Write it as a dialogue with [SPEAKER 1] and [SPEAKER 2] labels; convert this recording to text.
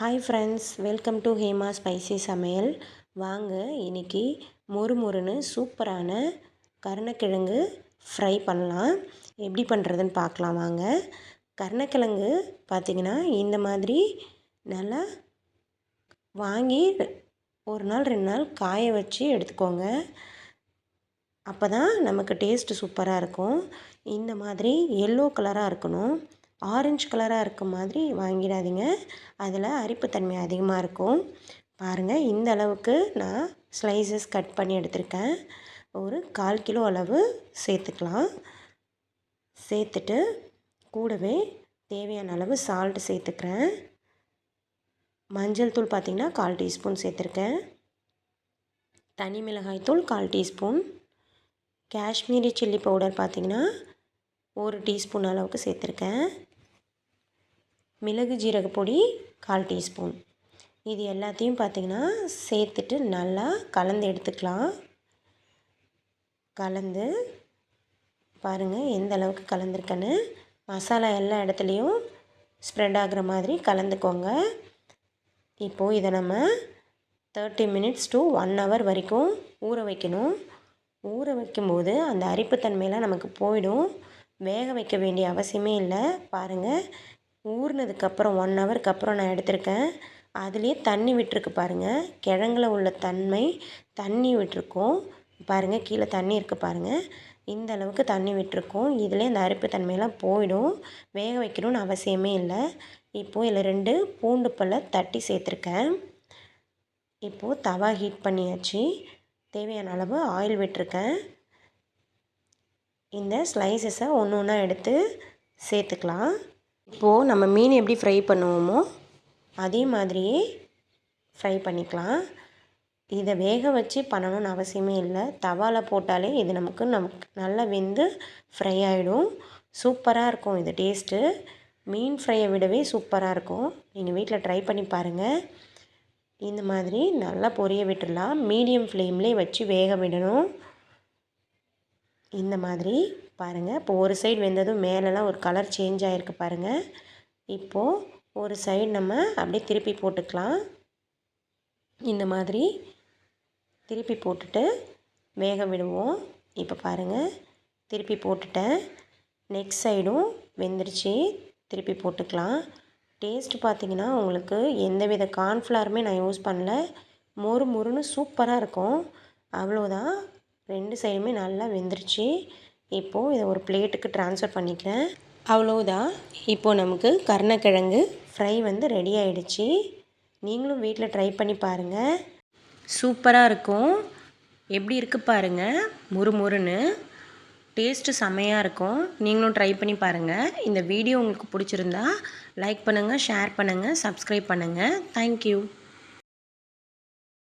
[SPEAKER 1] Hi friends welcome to Hema spicy சமையல் வாங்க இன்னைக்கு மொறு மொறுன்னு சூப்பரான கருணக்கிழங்கு ஃப்ரை பண்ணலாம். எப்படி பண்ணுறதுன்னு பார்க்கலாம் வாங்க. கருணக்கிழங்கு பார்த்திங்கன்னா இந்த மாதிரி நல்லா வாங்கி ஒரு நாள் ரெண்டு நாள் காய வச்சு எடுத்துக்கோங்க. அப்போ தான் நமக்கு டேஸ்ட்டு சூப்பராக இருக்கும். இந்த மாதிரி எல்லோ கலராக இருக்கணும். ஆரஞ்சு கலராக இருக்க மாதிரி வாங்கிடாதீங்க. அதில் அரிப்புத்தன்மை அதிகமாக இருக்கும். பாருங்கள் இந்த அளவுக்கு நான் ஸ்லைசஸ் கட் பண்ணி எடுத்திருக்கேன். ஒரு கால் கிலோ அளவு சேர்த்துக்கலாம். சேர்த்துட்டு கூடவே தேவையான அளவு சால்ட் சேர்த்துக்கிறேன். மஞ்சள் தூள் பார்த்திங்கன்னா கால் டீஸ்பூன் சேர்த்துருக்கேன். தனி மிளகாய் தூள் கால் டீஸ்பூன். காஷ்மீரி சில்லி பவுடர் பார்த்திங்கன்னா ஒரு டீஸ்பூன் அளவுக்கு சேர்த்துருக்கேன். மிளகு ஜீரக பொடி கால் டீஸ்பூன். இது எல்லாத்தையும் பார்த்திங்கன்னா சேர்த்துட்டு நல்லா கலந்து எடுத்துக்கலாம். கலந்து பாருங்கள் எந்த அளவுக்கு கலந்துருக்கேன்னு. மசாலா எல்லா இடத்துலையும் ஸ்ப்ரெட் ஆகிற மாதிரி கலந்துக்கோங்க. இப்போது இதை நம்ம thirty minutes to one hour வரைக்கும் ஊற வைக்கணும். ஊற வைக்கும்போது அந்த அரிப்புத்தன்மையெல்லாம் நமக்கு போயிடும். வேக வைக்க வேண்டிய அவசியமே இல்லை. பாருங்கள் ஊறினதுக்கப்புறம் ஒன் ஹவருக்கு அப்புறம் நான் எடுத்திருக்கேன். அதுலேயே தண்ணி விட்டுருக்கு பாருங்கள் கிழங்குல உள்ள தன்மை தண்ணி விட்டிருக்கோம். பாருங்கள் கீழே தண்ணி இருக்குது பாருங்கள் இந்த அளவுக்கு தண்ணி விட்டுருக்கோம். இதுலேயே அந்த அரிப்பு தன்மையெல்லாம் போயிடும். வேக வைக்கணும்னு அவசியமே இல்லை. இப்போது இதில் ரெண்டு பூண்டு பல்ல தட்டி சேர்த்துருக்கேன். இப்போது தவா ஹீட் பண்ணியாச்சு. தேவையான அளவு ஆயில் விட்டுருக்கேன். இந்த ஸ்லைசஸை ஒன்று ஒன்றா எடுத்து சேர்த்துக்கலாம். இப்போது நம்ம மீன் எப்படி ஃப்ரை பண்ணுவோமோ அதே மாதிரியே ஃப்ரை பண்ணிக்கலாம். இதை வேக வச்சு பண்ணணும்னு அவசியமே இல்லை. தவாவில் போட்டாலே இது நமக்கு நமக்கு நல்லா வெந்து ஃப்ரை ஆகிடும் சூப்பராக இருக்கும் இது டேஸ்ட்டு மீன் ஃப்ரையை விடவே சூப்பராக இருக்கும். நீங்கள் வீட்டில் ட்ரை பண்ணி பாருங்கள் இந்த மாதிரி நல்லா பொரிய விட்டுடலாம். மீடியம் ஃப்ளேம்லேயே வச்சு வேக விடணும். இந்த மாதிரி பாருங்கள் இப்போ ஒரு சைடு வெந்ததும் மேலெலாம் ஒரு கலர் சேஞ்ச் ஆகிருக்கு பாருங்கள் இப்போது ஒரு சைடு நம்ம அப்படியே திருப்பி போட்டுக்கலாம். இந்த மாதிரி திருப்பி போட்டுட்டு வேக விடுவோம். இப்போ பாருங்கள் திருப்பி போட்டுட்டேன். நெக்ஸ்ட் சைடும் வெந்துருச்சு. திருப்பி போட்டுக்கலாம். டேஸ்ட் பார்த்திங்கன்னா உங்களுக்கு எந்த வித கார்ன்ஃப்ளவருமே நான் யூஸ் பண்ணல. மொறு மொறுன்னு சூப்பராக இருக்கும். அவ்வளோதான் ரெண்டு சைடுமே நல்லா வெந்துருச்சு. இப்போது இதை ஒரு பிளேட்டுக்கு ட்ரான்ஸ்ஃபர் பண்ணிக்கிறேன். அவ்வளோதான் இப்போது நமக்கு கருணக்கிழங்கு ஃப்ரை வந்து ரெடி ஆகிடுச்சு நீங்களும் வீட்டில் ட்ரை பண்ணி பாருங்கள் சூப்பராக இருக்கும். எப்படி இருக்குது பாருங்கள் முறுமுறுன்னு. டேஸ்ட்டு செம்மையாக இருக்கும். நீங்களும் ட்ரை பண்ணி பாருங்கள் இந்த வீடியோ உங்களுக்கு பிடிச்சிருந்தா லைக் பண்ணுங்கள் ஷேர் பண்ணுங்கள் சப்ஸ்கிரைப் பண்ணுங்கள் தேங்க்யூ